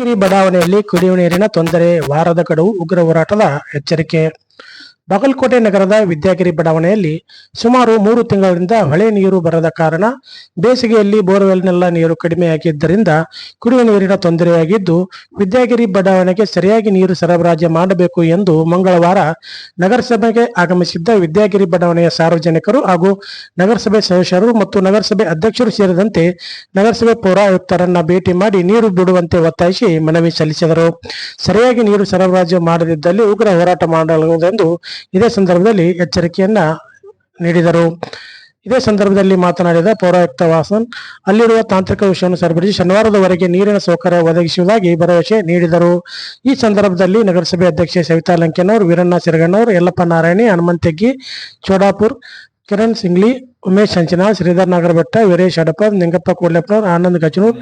ಗಿರಿ ಬಡಾವಣೆಯಲ್ಲಿ ಕುಡಿಯುವ ನೀರಿನ ತೊಂದರೆ ವಾರದ ಗಡುವು ಉಗ್ರ ಹೋರಾಟದ ಎಚ್ಚರಿಕೆ. ಬಾಗಲಕೋಟೆ ನಗರದ ವಿದ್ಯಾಗಿರಿ ಬಡಾವಣೆಯಲ್ಲಿ ಸುಮಾರು ಮೂರು ತಿಂಗಳಿಂದ ಹೊಳೆ ನೀರು ಬರದ ಕಾರಣ ಬೇಸಿಗೆಯಲ್ಲಿ ಬೋರ್ವೆಲ್ನೆಲ್ಲ ನೀರು ಕಡಿಮೆಯಾಗಿದ್ದರಿಂದ ಕುಡಿಯುವ ನೀರಿನ ತೊಂದರೆಯಾಗಿದ್ದು ವಿದ್ಯಾಗಿರಿ ಬಡಾವಣೆಗೆ ಸರಿಯಾಗಿ ನೀರು ಸರಬರಾಜು ಮಾಡಬೇಕು ಎಂದು ಮಂಗಳವಾರ ನಗರಸಭೆಗೆ ಆಗಮಿಸಿದ್ದ ವಿದ್ಯಾಗಿರಿ ಬಡಾವಣೆಯ ಸಾರ್ವಜನಿಕರು ಹಾಗೂ ನಗರಸಭೆ ಸದಸ್ಯರು ಮತ್ತು ನಗರಸಭೆ ಅಧ್ಯಕ್ಷರು ಸೇರಿದಂತೆ ನಗರಸಭೆ ಪೌರಾಯುಕ್ತರನ್ನ ಭೇಟಿ ಮಾಡಿ ನೀರು ಬಿಡುವಂತೆ ಒತ್ತಾಯಿಸಿ ಮನವಿ ಸಲ್ಲಿಸಿದರು. ಸರಿಯಾಗಿ ನೀರು ಸರಬರಾಜು ಮಾಡದಿದ್ದಲ್ಲಿ ಉಗ್ರ ಹೋರಾಟ ಮಾಡಲಾಗುವುದೆಂದು ಇದೇ ಸಂದರ್ಭದಲ್ಲಿ ಎಚ್ಚರಿಕೆಯನ್ನ ನೀಡಿದರು. ಇದೇ ಸಂದರ್ಭದಲ್ಲಿ ಮಾತನಾಡಿದ ಪೌರಾಯುಕ್ತ ವಾಸನ್, ಅಲ್ಲಿರುವ ತಾಂತ್ರಿಕ ವಿಷಯವನ್ನು ಸರಿಪಡಿಸಿ ಶನಿವಾರದವರೆಗೆ ನೀರಿನ ಸೌಕರ್ಯ ಒದಗಿಸುವುದಾಗಿ ಭರವಸೆ ನೀಡಿದರು. ಈ ಸಂದರ್ಭದಲ್ಲಿ ನಗರಸಭೆ ಅಧ್ಯಕ್ಷೆ Savita Lankenavar, Veeranna Siragannavar, Yallappa Narayani, Hanumanteggi, Chodapur, Kiran Singli, Umesh Hanchinal, Shridhar Nagarabetta Veeresh Hadapa Ningappa Kudleppanavar, Anand Gajanur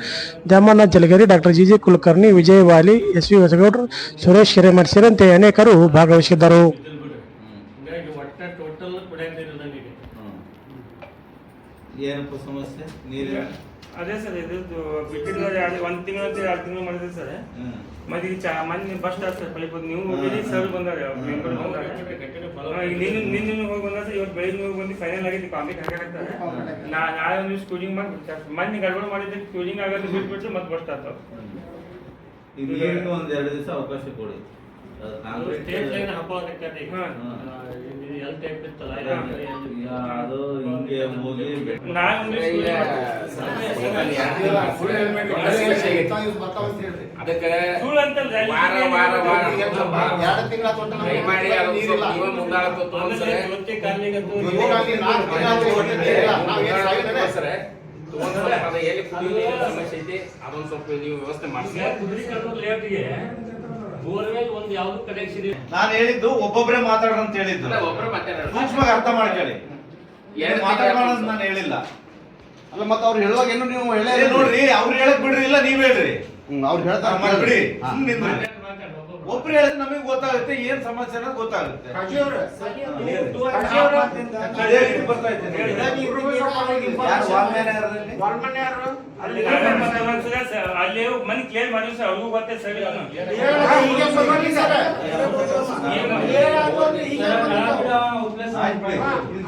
Dyamanna Jalageri, doctor G G Kulkarni, Vijay Vali, S V Hosagoudar, Suresh Hiremath ಸೇರಿದಂತೆ ಅನೇಕರು ಭಾಗವಹಿಸಿದ್ದರು. ಏನಪ್ಪ ಸಮಸ್ಯೆ? ನೀರಿನ ಅದೇ sir ಇದು ಬಿಟ್ಟಿದ್ದು ಎರಡು ಒಂದು ತಿಂಗಳ ಎರಡು ತಿಂಗಳು ಮಾಡಿದ್ರಿ ಸರ್. ಮತ್ತೆ ಈಗ ಚಾ ಮೊನ್ನೆ ಬಸ್ ಸ್ಟಾಪ್ ಸರ್ ಬಳಿ ಬಂದು ನೀವು ಹೋಗಿರಿ ಸರ್ ಬಂದಾರೆ ಮೆಂಬರ್ ಬಂದಾರೆ. ನಿನ್ನ ನಿನ್ನ ಹೋಗಿ ಬಂದ ಸರ್ ಇವತ್ತು ಬೆಳಿಗ್ಗೆ ಹೋಗಿ ಬಂದು ಫೈನಲ್ ಆಗಿದ್ದು ಕಾಮಿ ಹಾಕ್ತಾರೆ. ನಾ ನಾಳೆ ನೀವು ಸ್ಕೂಲಿಂಗ್ ಕೂಲಿಂಗ್ ಮಾಡಿ ಬಿಡ್ತಾರೆ ಮೊನ್ನೆ ಗಡ್ಬಡ ಮಾಡಿದ್ದೆ ಸ್ಕೂಲಿಂಗ್ ಆಗೋದು ಬಿಟ್ಬಿಟ್ಟು ಮತ್ತೆ ಬಸ್ ಸ್ಟಾಪ್ ಈಗ ಒಂದ್ ಎರಡು ದಿವಸ ಅವಕಾಶ ಕೊಡಿ. ಅದು ಹಿಂಗೆ. ಅದಕ್ಕೆ ವಾರ ವಾರ ವಾರ. ಎರಡು ತಿಂಗಳ ಮುಂದಾಳತ್ತು ಅದು ಎಲ್ಲಿ ಸಮಸ್ಯೆ ಐತಿ. ಅದೊಂದ್ ಸ್ವಲ್ಪ ನೀವು ವ್ಯವಸ್ಥೆ ಮಾಡಿ ಬೋರ್ವೆಲ್ ಒಂದು ಯಾವ್ದು ಕನೆಕ್ಷನ್ ಇಲ್ಲ. ನಾನು ಹೇಳಿದ್ದು ಒಬ್ಬೊಬ್ಬರೇ ಮಾತಾಡೋಣ ಅಂತ ಹೇಳಿದ್ದು. ಸೂಕ್ಷ್ಮವಾಗಿ ಅರ್ಥ ಮಾಡ್ಕೊಳ್ಳಿ. ಏನು ಮಾತಾಡೋಣ ಅಂತ ನಾನು ಹೇಳಿಲ್ಲ. ಅಲ್ಲ ಮತ್ತೆ ಅವ್ರು ಹೇಳುವಾಗ ಏನು ನೀವು ಹೇಳೇ ನೋಡ್ರಿ ಅವ್ರು ಹೇಳಕ್ ಬಿಡ್ರಿ ಇಲ್ಲ ನೀವ್ ಹೇಳ್ರಿ. ಅವ್ರು ಹೇಳ್ತಾರೆ ಮಾಡ್ಬಿಡಿ. ಬಿಡಿ. ಒಬ್ರು ಹೇಳಿದ್ರೆ ನಮಗೆ ಗೊತ್ತಾಗುತ್ತೆ ಏನ್ ಸಮಸ್ಯೆ ಅನ್ನೋದು ಗೊತ್ತಾಗುತ್ತೆ? ಅಲ್ಲಿ ಮನಿ ಕ್ಲಿಯರ್ ಮಾಡಿ ಸರ್ ಅವ್ರಿಗೂ ಗೊತ್ತೇ ಸರ್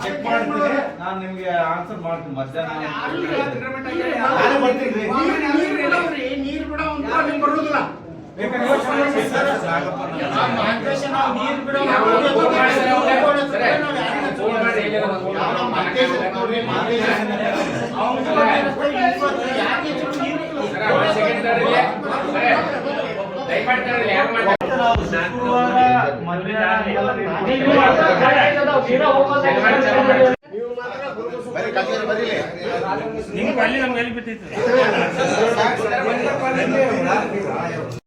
ಚೆಕ್ ಮಾಡ್ತೀನಿ ನಾನು ನಿಮ್ಗೆ ಆನ್ಸರ್ ಮಾಡ್ತೀನಿ ಮಧ್ಯಾಹ್ನ ನೀರು ರೀ. ನಿಮ್ಗೆ ಅಲ್ಲಿ ನಮ್ಗೆ ಎಲ್ಲಿ ಬಿಟ್ಟಿತ್ತು